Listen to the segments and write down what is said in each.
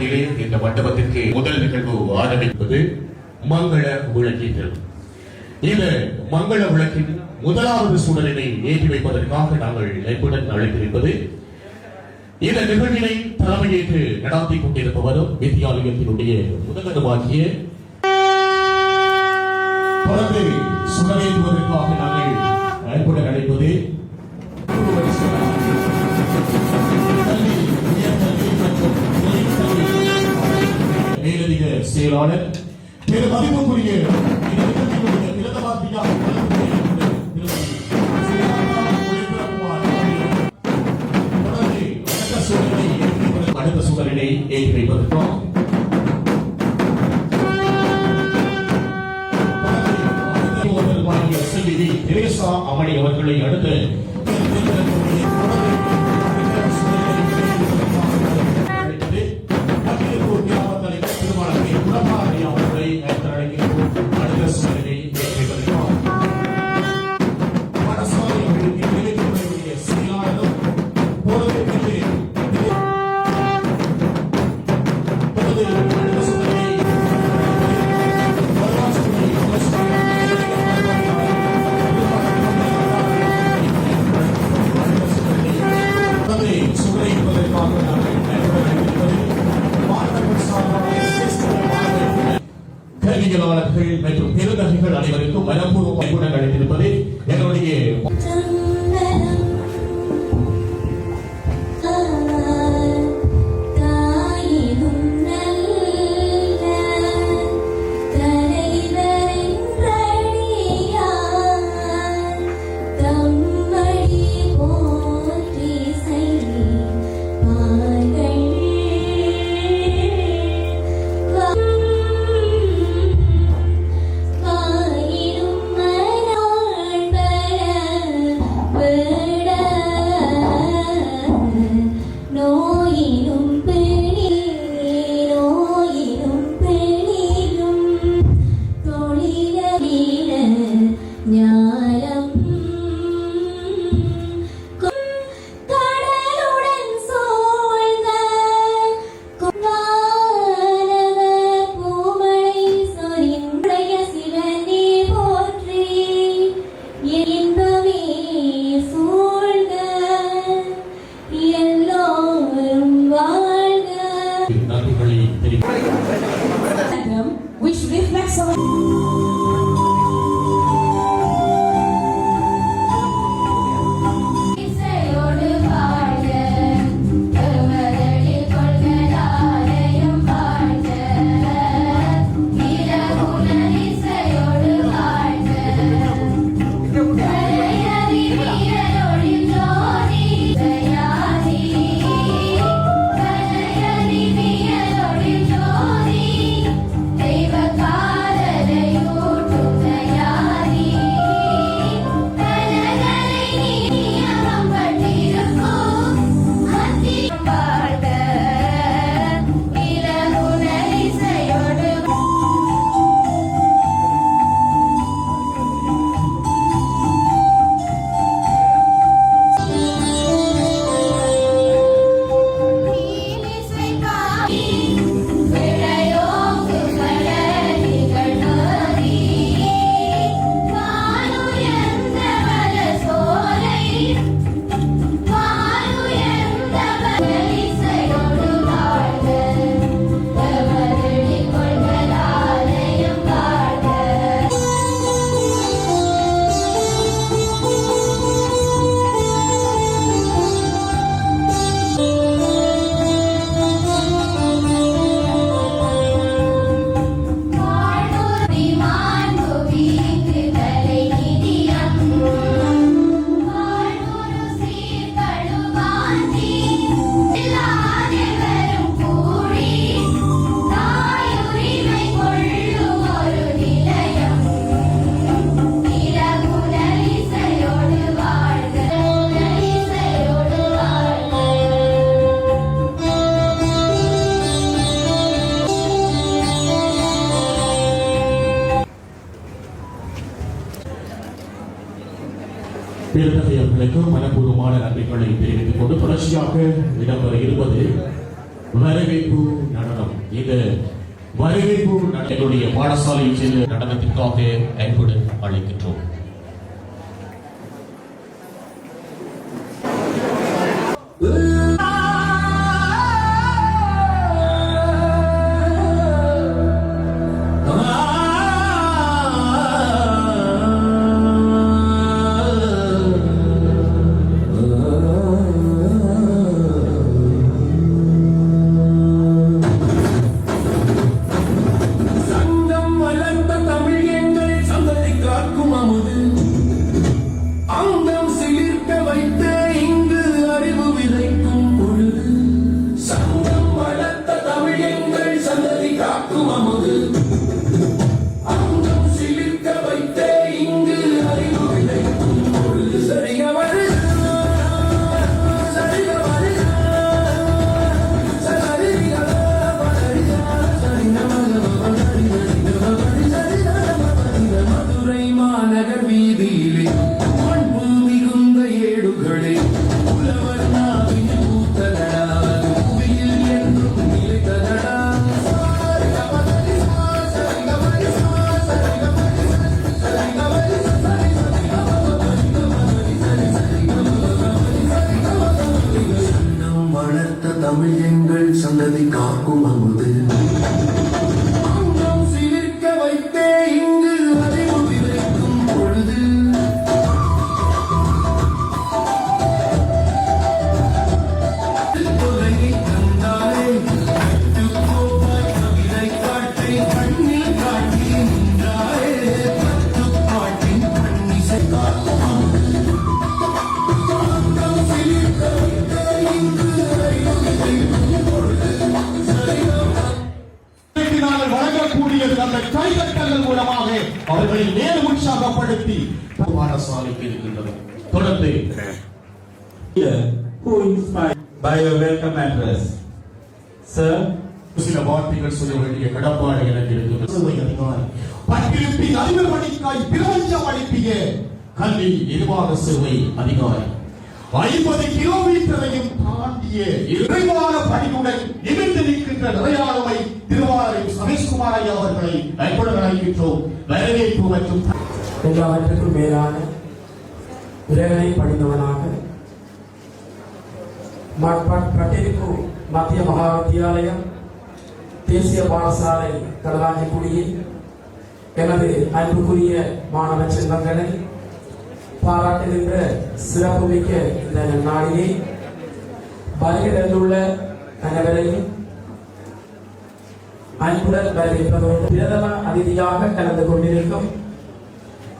திருப்பு இந்த மண்டபத்திற்கு முதல் நிகழ்வு ஆரம்பிப்பது மங்கள விளக்கீட்டல் இந்த மங்கள விளக்கின் முதலாவது சூழலினை ஏற்றி வைப்பதற்காக நாங்கள் நெப்புடன் அழைத்திருப்பது. இந்த நிகழ்வினை தலைமையேற்று நடாத்தி கொண்டிருப்பவரும் வித்தியாலயத்தினுடைய முதல்வருமாகிய தொடர்ந்து சுடரேற்றுவதற்காக நாங்கள் அன்புடன் அழைப்பது. செயலாளர். அவர்கள் மதிப்புக்குரிய அடுத்த சூழலை ஏற்றி சூழலினை ஏற்றி வைப்பதற்கும் அமணி அவர்களை அடுத்து வரவேற்பு எங்களுடைய பாடசாலையில் சென்று நடனத்திற்காக அன்புடன் அழைக்கின்றோம் Ooh. சொல்ல வேண்டிய கடப்பாடு எனக்கு இருக்கிறது பட்டிருப்பி அறிவு பிரபஞ்சம் கல்வி நிர்வாக சேவை அதிகாரி ஐம்பது கிலோமீட்டரையும் தாண்டிய இறைவான பணியுடன் நிமிர்ந்து நிற்கின்ற நிறையாளுமை திருவாரூர் சமேஷ்குமார் ஐயா அவர்களை அன்புடன் அழைக்கின்றோம் வரவேற்பு மற்றும் எல்லாவற்றுக்கும் மேலான இறைவனை படித்தவனாக மட்பட் பட்டிருப்பு மத்திய மகா வித்தியாலயம் தேசிய பாடசாலை கடலாஞ்சிக்குடியில் எனது அன்புக்குரிய மாணவ செல்வங்களை பாராட்டுகின்ற சிறப்புமிக்க இந்த நாளிலே வருகிறந்துள்ள அனைவரையும் அன்புடன் வரவேற்பதோடு பிரதம அதிதியாக கலந்து கொண்டிருக்கும்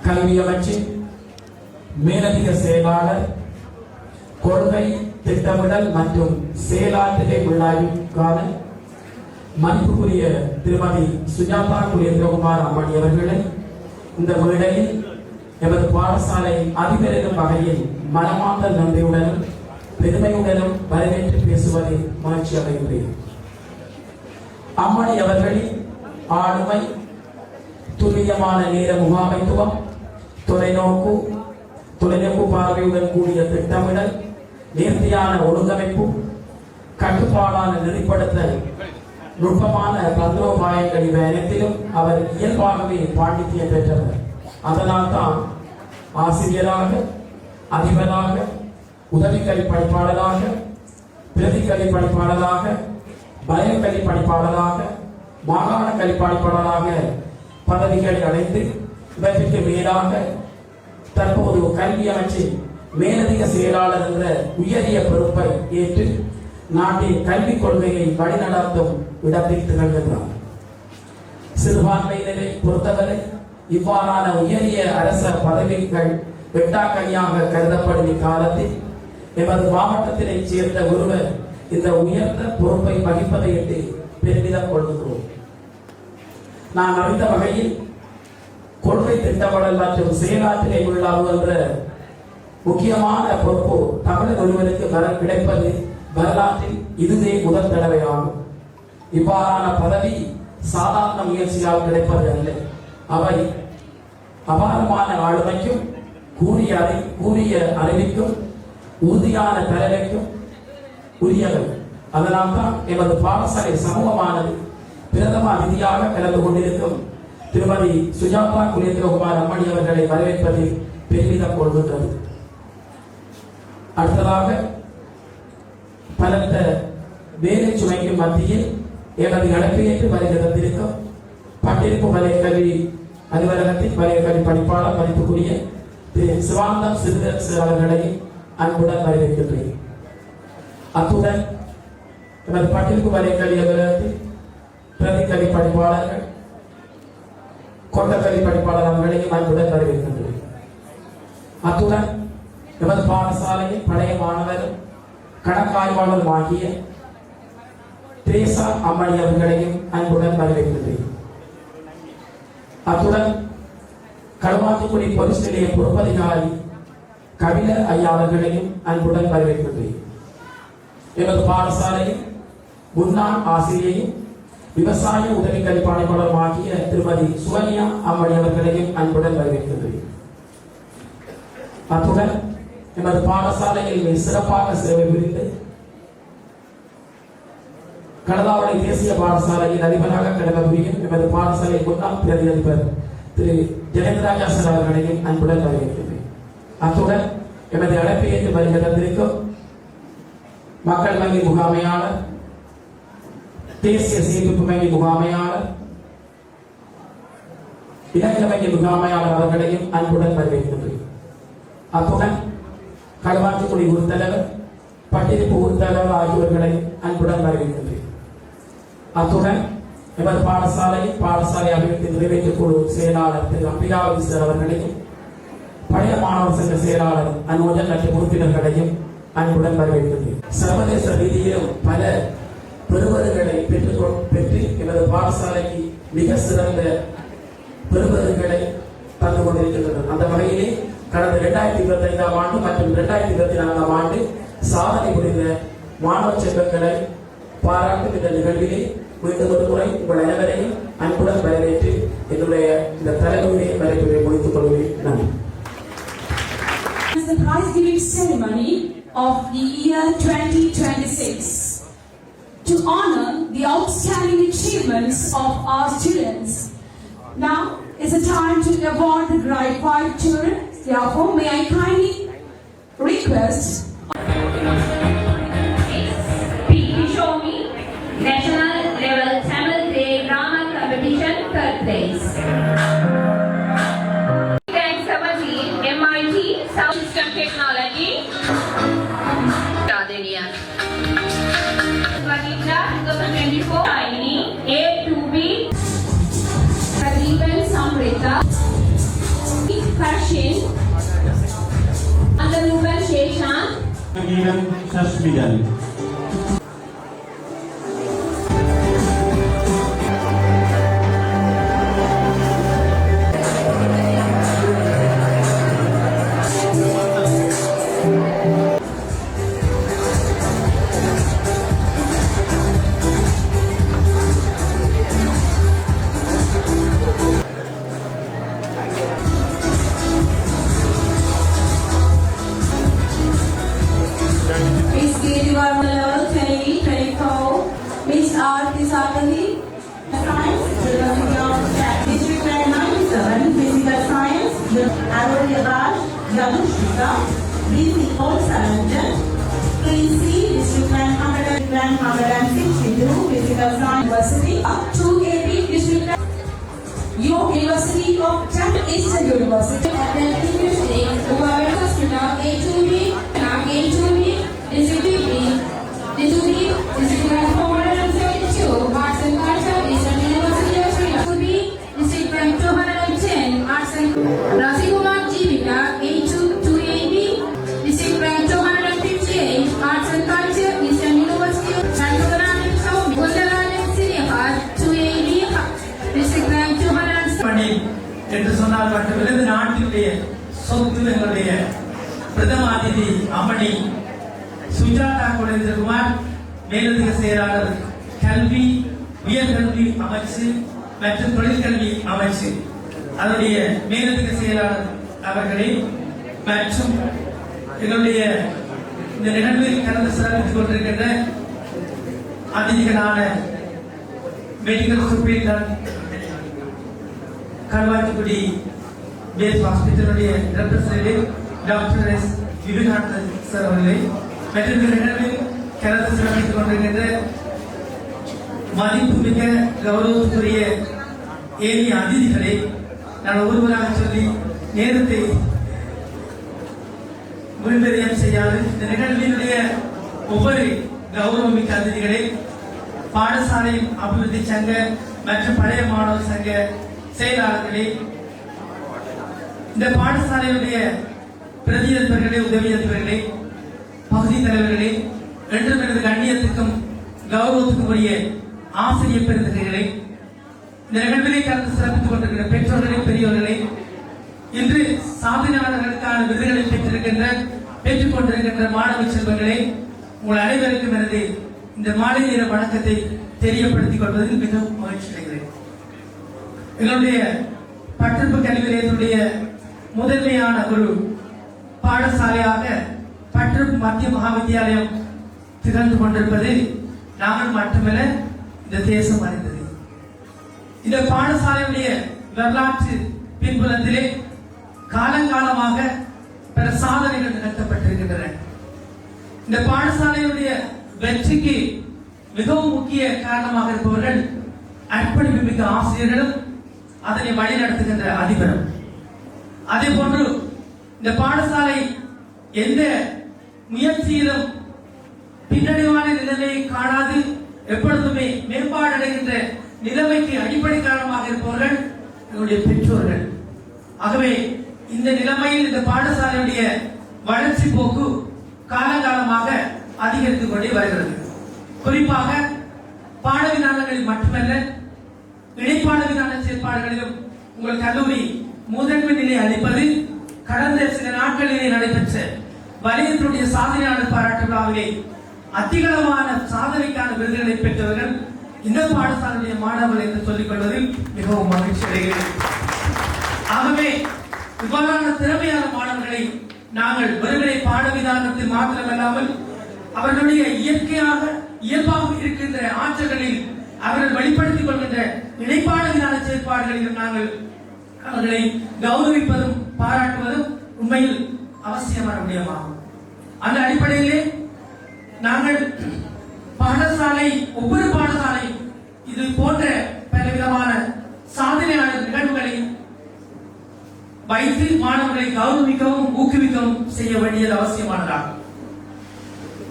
கல்வி அமைச்சின் மேலதிக செயலாளர் கொள்கை திட்டமிடல் மற்றும் செயலாற்றுகை உள்ளாய்வுக்கான மதிப்புக்குரிய திருமதி சுஜாதா குலேந்திரகுமார் அம்மணி அவர்களை இந்த மேடையில் எமது பாடசாலை அதிபெருகும் வகையில் மனமார்ந்த நன்றியுடனும் பெருமையுடனும் வரவேற்று பேசுவதை மகிழ்ச்சி அடைகிறேன். அம்மணி அவர்களின் ஆளுமை துல்லியமான நேர முகாமைத்துவம் தொலைநோக்கு தொலைநோக்கு பார்வையுடன் கூடிய திட்டமிடல் நேர்த்தியான ஒழுங்கமைப்பு கட்டுப்பாடான நெறிப்படுத்தல் நுட்பமான தந்திரோபாயங்கள் இவை அனைத்திலும் அவர் இயல்பாகவே பாண்டித்தியம் பெற்றவர். அதனால்தான் ஆசிரியராக அதிபராக உதவிக்கல்வி பணிப்பாளராக பிரதிக்கல்வி பணிப்பாளராக பயக்கல்வி பணிப்பாளராக மாகாண கல்வி பணிப்பாளராக பதவிகளை அடைந்து இவற்றிற்கு மேலாக தற்போது கல்வி அமைச்சின் மேலதிக செயலாளர் என்ற உயரிய பொறுப்பை ஏற்று நாட்டின் கல்விக் கொள்கையை வழிநடத்தும் இடத்தில் திகழ்கின்றார். சிறுபான்மையினரை பொறுத்தவரை இவ்வாறான உயரிய அரச பதவிகள் வெட்டாக்கனியாக கருதப்படும் இக்காலத்தில் எமது மாவட்டத்தினைச் சேர்ந்த ஒருவர் இந்த உயர்ந்த பொறுப்பை வகிப்பதை எட்டு பெருமிதம் கொள்கிறோம் நான் அறிந்த வகையில் கொள்கை திட்டமிடல் மற்றும் செயலாற்றினை உள்ளாவு என்ற முக்கியமான பொறுப்பு தமிழக ஒருவருக்கு வர கிடைப்பது வரலாற்றில் இதுவே முதல் தடவையாகும். இவ்வாறான பதவி சாதாரண முயற்சியால் கிடைப்பது அல்ல அவை அபாரமான ஆளுமைக்கும் கூறிய அறி கூறிய அறிவிக்கும் உறுதியான தலைமைக்கும் உரியவர் அதனால்தான் எமது பாடசாலை சமூகமானது பிரதம அதிதியாக கலந்து கொண்டிருக்கும் திருமதி சுஜாதா குலேந்திரகுமார் அம்மணி அவர்களை வரவேற்பதில் பெருமிதம் கொள்கின்றது. அடுத்ததாக பலத்த வேலை சுமைக்கு மத்தியில் எனது அழைப்பேற்று வருகை தந்திருக்கும் பட்டிருப்பு வலய கல்வி அலுவலகத்தின் வலய கல்வி பணிப்பாளர் மதிப்புக்குரிய திரு சிவானந்தம் சிறுதர் அவர்களையும் அன்புடன் வரவேற்கின்றேன். அத்துடன் எனது பட்டிருப்பு வலய கல்வி அலுவலகத்தில் பிரதி கல்வி பணிப்பாளர்கள் கொண்ட கல்வி பணிப்பாளர் அவர்களையும் அன்புடன் வரவேற்கின்றேன். அத்துடன் எமது பாடசாலையின் பழைய மாணவரும் கணக்காய்வாளருமாகிய திரேசா அம்மணி அவர்களையும் அன்புடன் வரவேற்கின்றேன். அத்துடன் களுவாத்திக்குடி பொலிஸ் நிலைய பொறுப்பதிகாரி கபில ஐயா அவர்களையும் அன்புடன் வரவேற்கின்றேன். எமது பாடசாலையின் முன்னாள் ஆசிரியையும் விவசாய உதவி கல்விப்பாளையர்களும் திருமதி சுகன்யா அம்மணி அவர்களையும் அன்புடன் வரவேற்கின்றேன். அத்துடன் எமது பாடசாலையில் மிக சிறப்பாக சேவை புரிந்து கடலாவளை தேசிய பாடசாலையின் அதிபராக கடமை புரியும் எமது பாடசாலை முன்னாள் பிரதி அதிபர் திரு ஜெயந்தராஜா சார் அவர்களையும் அன்புடன் வரவேற்கிறேன். அத்துடன் எமது அழைப்பை ஏற்று வருகை தந்திருக்கும் மக்கள் வங்கி முகாமையாளர் தேசிய சேமிப்பு வங்கி முகாமையாளர் இலங்கை வங்கி முகாமையாளர் அவர்களையும் அன்புடன் வரவேற்கின்றேன். அத்துடன் களவாட்டுக்குடி ஊர் தலைவர் பட்டிருப்பு உறுத்தலைவர் ஆகியோர்களை அன்புடன் வரவேற்கின்றேன் அத்துடன் எமது பாடசாலை பாடசாலை அபிவிருத்தி நிறைவேற்று குழு செயலாளர் திரு அம்பிகாவதி சார் அவர்களையும் பழைய மாணவர் சங்க செயலாளர் அனுஜன் மற்றும் உறுப்பினர்களையும் அன்புடன் வரவேற்கின்றேன் சர்வதேச ரீதியிலும் பல பெறுவர்களை பெற்று பெற்று எமது பாடசாலைக்கு மிக சிறந்த பெறுவர்களை தந்து கொண்டிருக்கின்றனர் அந்த வகையிலே கடந்த இரண்டாயிரத்தி இருபத்தி ஐந்தாம் ஆண்டு மற்றும் இரண்டாயிரத்தி இருபத்தி நான்காம் ஆண்டு சாதனை புரிந்த மாணவ செல்வங்களை பாராட்டும் இந்த நிகழ்விலே மீண்டும் ஒரு முறை உங்கள் அனைவரையும் அன்புடன் வரவேற்று என்னுடைய இந்த தலைமுறையை வரவேற்பை முடித்துக் கொள்கிறேன் நன்றி is the prize giving ceremony of the year 2026 to honor the outstanding achievements of our students. Now is the time to award the grade 5 children. Therefore, may I kindly request National Level Tamil Drama Competition, place. Rank 17, MIT, Sound System Technology. Radhania. Vanita, 2024, Diyelim, teslim edelim. மனிதகுமார் மேலதிக செயலாளர் கல்வி உயர்கல்வி அமைச்சு மற்றும் தொழிற்கல்வி அமைச்சு. அதனுடைய மேலதிக செயலாளர் அவர்களை மற்றும் எங்களுடைய இந்த நிகழ்வில் கலந்து சிறப்பித்துக் கொண்டிருக்கின்ற அதிகளான மெடிக்கல் சூப்பரிண்டன்ட் கல்வாய்க்குடி base ஹாஸ்பிட்டலுடைய representative doctor S Vivekanandan sir அவர்களை. மற்றும் இந்த சிறப்பித்துக் கொண்டிருக்கின்ற மதிப்புமிக்க கௌரவத்துக்குரிய ஏனைய அதிதிகளை நான் ஒருவராக சொல்லி நேரத்தை விரும்பரியம் செய்யாது. இந்த நிகழ்வினுடைய ஒவ்வொரு கௌரவமிக்க அதிதிகளை பாடசாலை அபிவிருத்தி சங்க மற்றும் பழைய மாணவர் சங்க செயலாளர்களே இந்த பாடசாலையுடைய பிரதி அதிபர்களே உதவி அதிபர்களே பகுதி தலைவர்களே என்றும் எனது கண்ணியத்துக்கும் கௌரவத்துக்கும் உரிய ஆசிரியர் பெருந்தகைகளே இந்த நிகழ்விலே கலந்து சிறப்பித்துக் கொண்டிருக்கிற பெற்றோர்களே பெரியோர்களே இன்று சாதனையாளர்களுக்கான விருதுகளை பெற்றிருக்கின்ற பெற்றுக் கொண்டிருக்கின்ற மாணவ செல்வங்களே உங்கள் அனைவருக்கும் எனது இந்த மாலை நேர வணக்கத்தை தெரியப்படுத்திக் கொள்வதில் மிகவும் மகிழ்ச்சி அடைகிறேன். எங்களுடைய பட்டப்பு கல்வி நிலையத்துடைய முதன்மையான ஒரு பாடசாலையாக மற்றும் மத்திய மகா வித்தியாலயம் திகழ்ந்து கொண்டிருப்பது நாங்கள் மட்டுமல்ல இந்த தேசம் அறிந்தது. இந்த பாடசாலையுடைய வரலாற்று பின்புலத்திலே காலங்காலமாக பல சாதனைகள் நிகழ்த்தப்பட்டிருக்கின்றன. இந்த பாடசாலையுடைய வெற்றிக்கு மிகவும் முக்கிய காரணமாக இருப்பவர்கள் அர்ப்பணிப்பு மிக்க ஆசிரியர்களும் அதனை வழிநடத்துகின்ற அதிபரும். அதே போன்று இந்த பாடசாலை எந்த முயற்சியிலும் பின்னடைவான நிலைமையை காணாது எப்பொழுதுமே மேம்பாடு அடைகின்ற நிலைமைக்கு அடிப்படை காரணமாக இருப்பவர்கள் எங்களுடைய பெற்றோர்கள். ஆகவே இந்த நிலைமையில் இந்த பாடசாலையுடைய வளர்ச்சி போக்கு காலகாலமாக அதிகரித்துக் கொண்டே வருகிறது. குறிப்பாக பாடவினாளங்களில் மட்டுமல்ல இணைப்பாடவினான செயற்பாடுகளிலும் உங்கள் கல்லூரி முதன்மை நிலை அளிப்பது கடந்த சில நாட்களிலே நடைபெற்ற வலயத்தினுடைய சாதனையாளர் பாராட்டு விழாவிலே அதிகளவான சாதனைக்கான விருதுகளை பெற்றவர்கள் இந்த பாடசாலையுடைய மாணவர்கள் என்று சொல்லிக் கொள்வதில் மிகவும் மகிழ்ச்சி அடைகிறேன். ஆகவே இவ்வாறான திறமையான மாணவர்களை நாங்கள் வெறுமனை பாட விதானத்தில் மாத்திரமல்லாமல் அவர்களுடைய இயற்கையாக இயல்பாக இருக்கின்ற ஆற்றல்களில் அவர்கள் வெளிப்படுத்திக் கொள்கின்ற இணைப்பாட விதான செயற்பாடுகளிலும் நாங்கள் அவர்களை கௌரவிப்பதும் பாராட்டுவதும் உண்மையில் அவசியமான விடயமாகும் அந்த அடிப்படையிலே நாங்கள் பாடசாலை ஒவ்வொரு பாடசாலை இது போன்ற பல விதமான சாதனையாளர் நிகழ்வுகளை வைத்து மாணவர்களை கௌரவிக்கவும் ஊக்குவிக்கவும் செய்ய வேண்டியது அவசியமானதாகும்.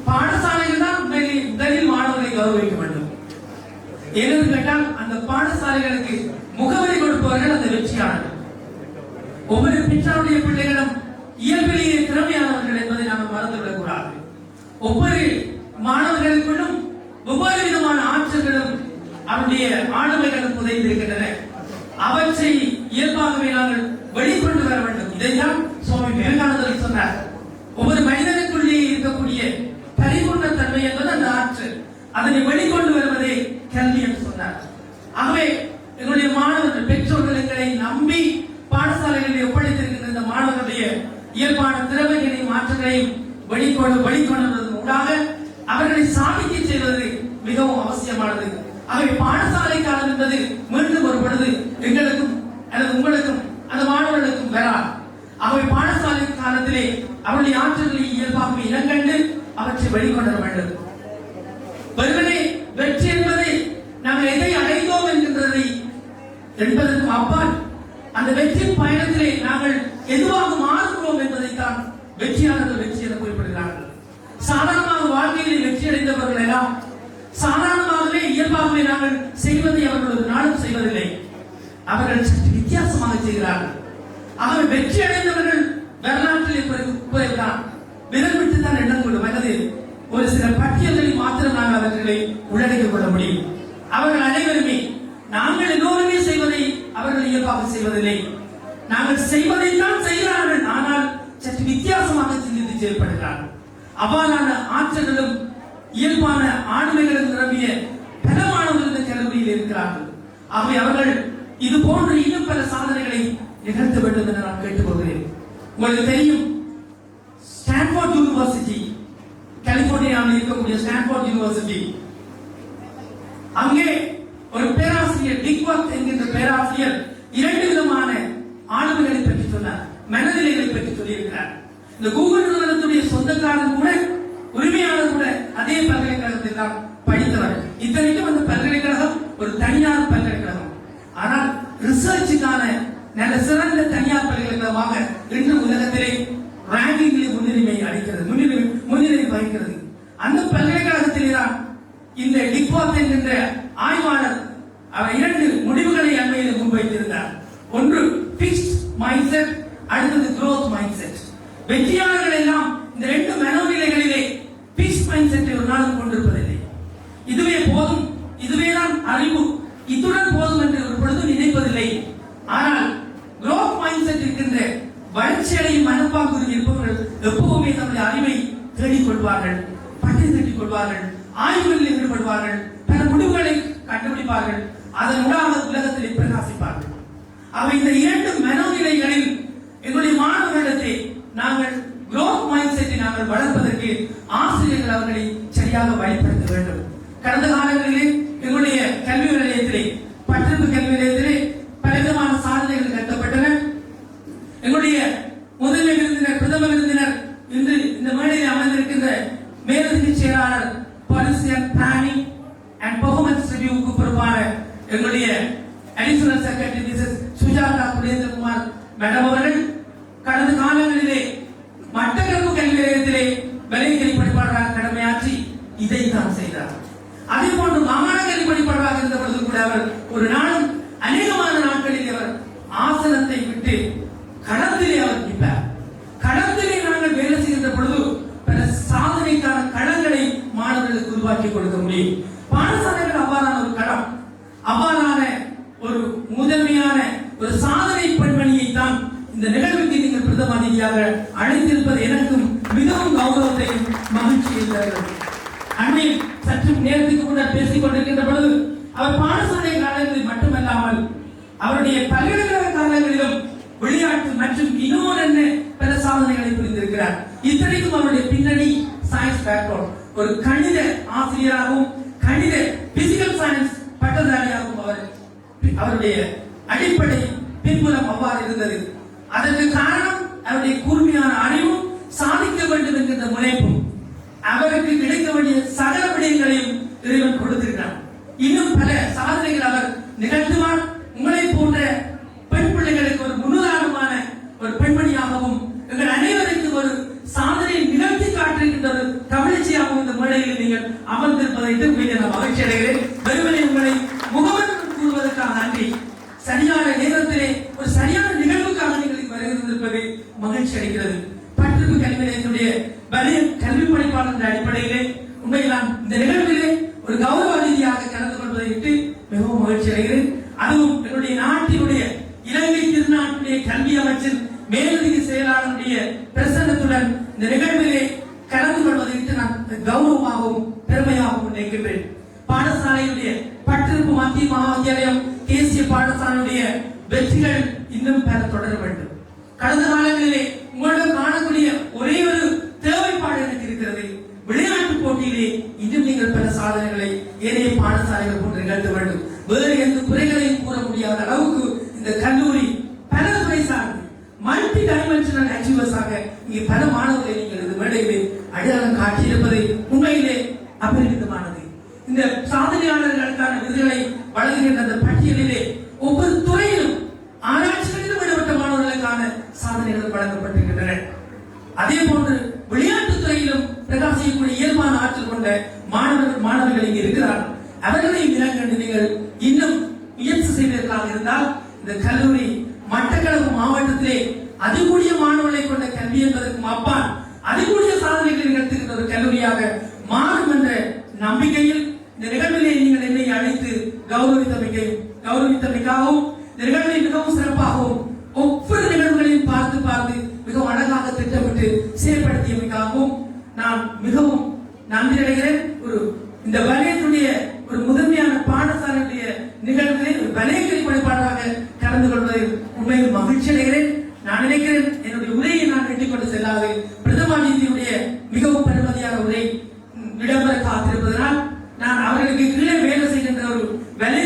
பாடசாலையில் தான் முதலில் முதலில் மாணவர்களை கௌரவிக்க வேண்டும். ஏனென்று கேட்டால் அந்த பாடசாலைகளுக்கு முகவரி கொடுப்பவர்கள் அந்த வெற்றியாளர்கள். ஒவ்வொரு பெற்றாருடைய பிள்ளைகளும் இயல்பிலேயே திறமையானவர்கள் என்பதை நாம் மறந்துவிடக் கூடாது ஒவ்வொரு மாணவர்களுக்குள்ளும் ஒவ்வொரு விதமான ஆற்றல்களும் அவருடைய ஆளுமைகளும் புதைந்திருக்கின்றன. அவற்றை இயல்பாகவே நாங்கள் வெளிக்கொண்டு வர வேண்டும். இதைதான் சுவாமி விவேகானந்தர் சொன்னார். ஒவ்வொரு மனிதனுக்குள்ளே இருக்கக்கூடிய பரிபூர்ண தன்மை என்பது அந்த ஆற்றல். அதனை வெளிக்கொண்டு வருவதே கல்வி என்று சொன்னார். ஆகவே எங்களுடைய மாணவர்கள் பெற்றோர்கள் எங்களை நம்பி பாடசாலைகளில் ஒப்படைத்திருக்கின்ற இந்த மாணவர்களுடைய இயல்பான திறமைகளையும் மாற்றங்களையும் வெளிக்கொண்டு வெளிக்கொண்டுவதன் ஊடாக அவர்களை சாதிக்க செய்வது மிகவும் அவசியமானது. ஆகவே பாடசாலை காலம் என்பது மீண்டும் ஒரு பொழுது எங்களுக்கும் அல்லது உங்களுக்கும் அந்த மாணவர்களுக்கும் வரா அவை பாடசாலை காலத்திலே அவருடைய ஆற்றல்களை இயல்பாகவே இனங்கண்டு அவற்றை வெளிக்கொண்டு வேண்டும். ஒருவனே வெற்றி என்பதை நாங்கள் எதை அடைந்தோம் என்கின்றதை என்பதற்கும் அப்பால் அந்த வெற்றி பயணத்திலே நாங்கள் எதுவாக மாறுகிறோம் என்பதைத்தான் வெற்றியாளர்கள் வெற்றி என குறிப்பிடுகிறார்கள். சாதாரணமாக வாழ்க்கையில் வெற்றி அடைந்தவர்கள் எல்லாம் சாதாரணமாகவே இயல்பாகவே நாங்கள் செய்வதை அவர்கள் ஒரு நாளும் செய்வதில்லை. அவர்கள் சற்று வித்தியாசமாக செய்கிறார்கள். ஆகவே வெற்றி அடைந்தவர்கள் வரலாற்றில் குறைவுதான். விரல் விட்டு தான் எண்ணம் கொள்ளும். அல்லது ஒரு சில பட்டியல்களில் மாத்திரம் நாங்கள் அவர்களை உள்ளடக்கிக் கொள்ள முடியும். அவர்கள் அனைவருமே நாங்கள் எல்லோருமே செய்வதை அவர்கள் இயல்பாக செய்வதில்லை. நாங்கள் செய்வதைத்தான் செய்கிறார்கள். ஆனால் சற்று வித்தியாசமாக சிந்தித்து செயல்படுகிறார்கள். அவ்வாறான ஆற்றல்களும் இயல்பான ஆண்மைகளும் நிரம்பிய பலமானவர்கள் கல்லூரியில் இருக்கிறார்கள். ஆகவே அவர்கள் இது போன்ற இன்னும் பல சாதனைகளை நிகழ்த்த வேண்டும் என்று நான் கேட்டுக்கொள்கிறேன். உங்களுக்கு தெரியும் ஸ்டான்ஃபோர்ட் யூனிவர்சிட்டி கலிபோர்னியாவில் இருக்கக்கூடிய ஸ்டான்போர்ட் யூனிவர்சிட்டி அங்கே ஒரு பேராசிரியர் டிக்வர்த் என்கின்ற பேராசிரியர் இரண்டு சொல்லியிருக்கிறார். இந்த கூகுள் நிறுவனத்துடைய சொந்தக்காரன் கூட உரிமையாளர் கூட அதே பல்கலைக்கழகத்தில் தான் படித்தவர். இத்தனைக்கும் அந்த பல்கலைக்கழகம் ஒரு தனியார் பல்கலைக்கழகம். ஆனால் ரிசர்ச்சுக்கான நல்ல சிறந்த தனியார் பல்கலைக்கழகமாக இன்று உலகத்திலே ரேங்கிங்கிலே முன்னுரிமை அளிக்கிறது முன்னுரிமை முன்னுரிமை வகிக்கிறது. அந்த பல்கலைக்கழகத்திலே தான் இந்த டிக்வாத் என்கின்ற ஆய்வாளர் அவர் இரண்டு முடிவுகளை அண்மையில் முன்வைத்திருந்தார். ஒன்று பிக்ஸ்ட் மைண்ட் செட் அடுத்தது growth மைண்ட் செட் வெற்றியாளர்கள் எல்லாம் இந்த ரெண்டு மனோநிலைகளிலே பீஸ் மைண்ட் செட்டை ஒரு நாளும் கொண்டிருப்பதில்லை. இதுவே போதும் இதுவே தான் அறிவு. இத்துடன் போதும் என்று ஒரு பொழுதும் நினைப்பதில்லை. ஆனால் குரோத் மைண்ட் செட் இருக்கின்ற வளர்ச்சியடையும் மனப்பாங்குறுதி இருப்பவர்கள் எப்பவுமே தம்முடைய அறிவை தேடிக் கொள்வார்கள் பட்டி தேடிக் கொள்வார்கள் ஆய்வுகளில் ஈடுபடுவார்கள் பல முடிவுகளை கண்டுபிடிப்பார்கள் அதன் ஊடாக உலகத்தில் பிரகாசிப்பார்கள்? அவை இந்த இரண்டு மனோநிலைகளில் எங்களுடைய மாணவர்களிடத்தை நாங்கள் குரோத் மைண்ட் செட்டை நாங்கள் வளர்ப்பதற்கு ஆசிரியர்கள் அவர்களை சரியாக பயன்படுத்த வேண்டும். கடந்த காலங்களில் எங்களுடைய கல்வி நிலையத்திலே பட்டிருப்பு கல்வி நிலையத்திலே பலவிதமான சாதனைகள் கட்டப்பட்டன எங்களுடைய முதன்மை விருந்தினர் பிரதம விருந்தினர் இன்று இந்த மேடையில் அமர்ந்திருக்கின்ற மேலதிக செயலாளர் policy and planning and performance ரிவ்யூவுக்கு பொறுப்பான எங்களுடைய additional secretary Mrs Sujatha Kulendrakumar madam அவர்கள் கடந்த காலங்களிலே மட்டக்களப்பு கல்வி நிலையத்திலே விலைக்கல்வி படிப்பாளராக கடமையாற்றி இதைத்தான் செய்தார். அதே போன்று மாகாண கல்வி படிப்பாளராக இருந்த பொழுது கூட அவர் ஒரு நாளும் அநேகமான நாட்களில் அவர் ஆசனத்தை விட்டு களத்திலே அவர் நிற்பார். களத்திலே நாங்கள் வேலை செய்கின்ற பொழுது பல சாதனைக்கான களங்களை மாணவர்களுக்கு உருவாக்கி கொடுக்க முடியும். பாடசாலைகள் அவ்வாறான ஒரு களம் அவ்வாறான ஒரு முதன்மையான ஒரு சாதனை பெண்மணியை தான் இந்த நிகழ்வுக்கு நீங்கள் பிரதம அதிதியாக அழைத்திருப்பது எனக்கும் மிகவும் கௌரவத்தையும் மகிழ்ச்சியை தருகிறது. அண்மையில் சற்று நேரத்துக்கு முன்னர் பேசிக் கொண்டிருக்கின்ற பொழுது அவர் பாடசாலை காலங்களில் மட்டுமல்லாமல் அவருடைய பல்கலைக்கழக காலங்களிலும் விளையாட்டு மற்றும் இன்னொரு என்ன பல சாதனைகளை புரிந்திருக்கிறார். இத்தனைக்கும் அவருடைய பின்னணி சயின்ஸ் பேக்ரவுண்ட் ஒரு கணித ஆசிரியராகவும் கணித பிசிக்கல் சயின்ஸ் பட்டதாரியாகவும் அவர் அவருடைய அடிப்படை பின்புலம் அவ்வாறு இருந்தது. அதற்கு காரணம் அவருடைய கூர்மையான அறிவும் சாதிக்க வேண்டும் என்கின்ற முனைப்பும் அவருக்கு கிடைக்க வேண்டிய சகல விடயங்களையும் இறைவன் கொடுத்திருக்கிறார் இன்னும் பல சாதனைகள் அவர் நிகழ்ந்து உங்களை போன்ற பெண் பிள்ளைகளுக்கு ஒரு முன்னுதாரணமான ஒரு பெண்மணியாகவும் எங்கள் அனைவருக்கும் ஒரு சாதனை நிகழ்த்தி காட்டுகின்ற ஒரு கவனிச்சியாகவும் இந்த மேடையில் நீங்கள் அமர்ந்திருப்பதை உண்மையிலே நான் மகிழ்ச்சி அடைகிறேன் வெறுமனே உங்களை முகவர்கள் கூறுவதற்காக நன்றி சரியான நேரத்திலே ஒரு சரியான நிகழ்வுக்காக நீங்கள் இங்கு வருகிறது மகிழ்ச்சி அடைகிறது பட்டிருப்பு கல்வி நிலையத்துடைய வலிய கல்வி பணிப்பாளர் என்ற அடிப்படையிலே உண்மையில் நான் இந்த நிகழ்விலே ஒரு கௌரவ அதிதியாக கலந்து கொள்வதை விட்டு மிகவும் மகிழ்ச்சி அடைகிறேன் அதுவும் என்னுடைய நாட்டினுடைய இலங்கை திருநாட்டுடைய கல்வி அமைச்சர் மேலதிக செயலாளருடைய பிரசன்னத்துடன் இந்த நிகழ்விலே கலந்து கொள்வதற்கு நான் கௌரவமாகவும் பெருமையாகவும் நினைக்கின்றேன். பாடசாலையுடைய பட்டிருப்பு மத்திய மகாவித்தியாலயம் தேசிய பாடசாலையுடைய வெற்றிகள் இன்னும் பெற தொடர வேண்டும். கடந்த காலங்களிலே உங்களிடம் காணக்கூடிய ஒரே ஒரு தேவைப்பாடு எனக்கு இருக்கிறது விளையாட்டு போட்டியிலே இன்னும் நீங்கள் பல சாதனைகளை ஏனைய பாடசாலைகள் போன்று நிகழ்த்த வேண்டும் வேறு எந்த குறைகளையும் கூற முடியாத அளவுக்கு இந்த கல்லூரி பல துறை சார்ந்து மல்டி டைமென்ஷனல் அச்சீவர்ஸாக இங்கே பல மாணவர்களை நீங்கள் இந்த மேடையிலே அடையாளம் காட்டியிருப்பது உண்மையிலே அபரிமிதமானது இந்த சாதனையாளர்களுக்கான விருதுகளை வழங்குகின்ற அந்த பட்டியலிலே ஒவ்வொரு துறையிலும் ஆராய்ச்சிகளிலும் ஈடுபட்ட மாணவர்களுக்கான சாதனைகள் வழங்கப்பட்டிருக்கின்றன. அதே போன்று விளையாட்டுத் துறையிலும் பிரகாசிக்கக்கூடிய இயல்பான ஆற்றல் கொண்ட மாணவர்கள் மாணவர்கள் இங்கு இருக்கிறார்கள் அவர்களையும் இனங்கண்டு நீங்கள் இன்னும் முயற்சி செய்வதற்காக இருந்தால் இந்த கல்லூரி மட்டக்களப்பு மாவட்டத்திலே அதிகூடிய மாணவர்களை கொண்ட கல்வி என்பதற்கும் அப்பால் அதிகூடிய சாதனைகளை நிகழ்த்துகின்ற ஒரு கல்லூரியாக மாறும் என்ற நம்பிக்கையில் இந்த நிகழ்விலே நீங்கள் என்னை அழைத்து கௌரவித்தமைக்கையும் கௌரவித்தமைக்காகவும் நிகழ்வை மிகவும் சிறப்பாகவும் ஒவ்வொரு நிகழ்வுகளையும் பார்த்து பார்த்து மிகவும் அழகாக திட்டமிட்டு செயல்படுத்தியமைக்காகவும் நான் மிகவும் நன்றி அடைகிறேன். ஒரு இந்த வலயத்துடைய ஒரு முதன்மையான பாடசாலையுடைய நிகழ்வுகளை ஒரு வலயக்கலை வழிபாடாக கலந்து கொள்வதில் உண்மையில் மகிழ்ச்சி அடைகிறேன். நான் நினைக்கிறேன் என்னுடைய உரையை நான் எட்டிக்கொண்டு கொண்டு செல்லாது பிரதமாதித்தியுடைய மிகவும் பெருமதியான உரை காத்திருப்பதனால் நான் அவர்களுக்கு கீழே வேலை செய்கின்ற ஒரு வேலை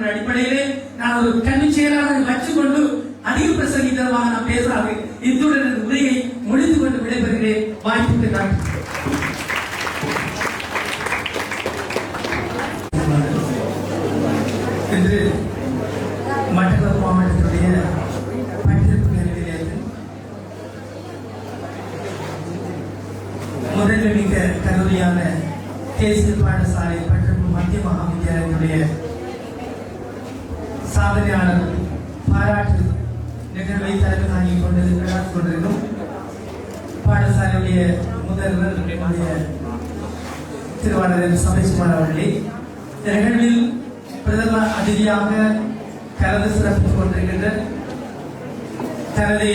என்ற அடிப்படையிலே நான் ஒரு கல்வி செயலாளரை வச்சுக்கொண்டு அதிக பிரசங்கிதமாக நான் பேசாது. இத்துடன் உரையை முடித்துக் கொண்டு விடைபெறுகிறேன். வாய்ப்புக்கு நன்றி. திருவாளர் சபேஷ்குமார் அவர்களே இந்த நிகழ்வில் பிரதம அதிதியாக கலந்து சிறப்பித்துக் கொண்டிருக்கின்ற தனது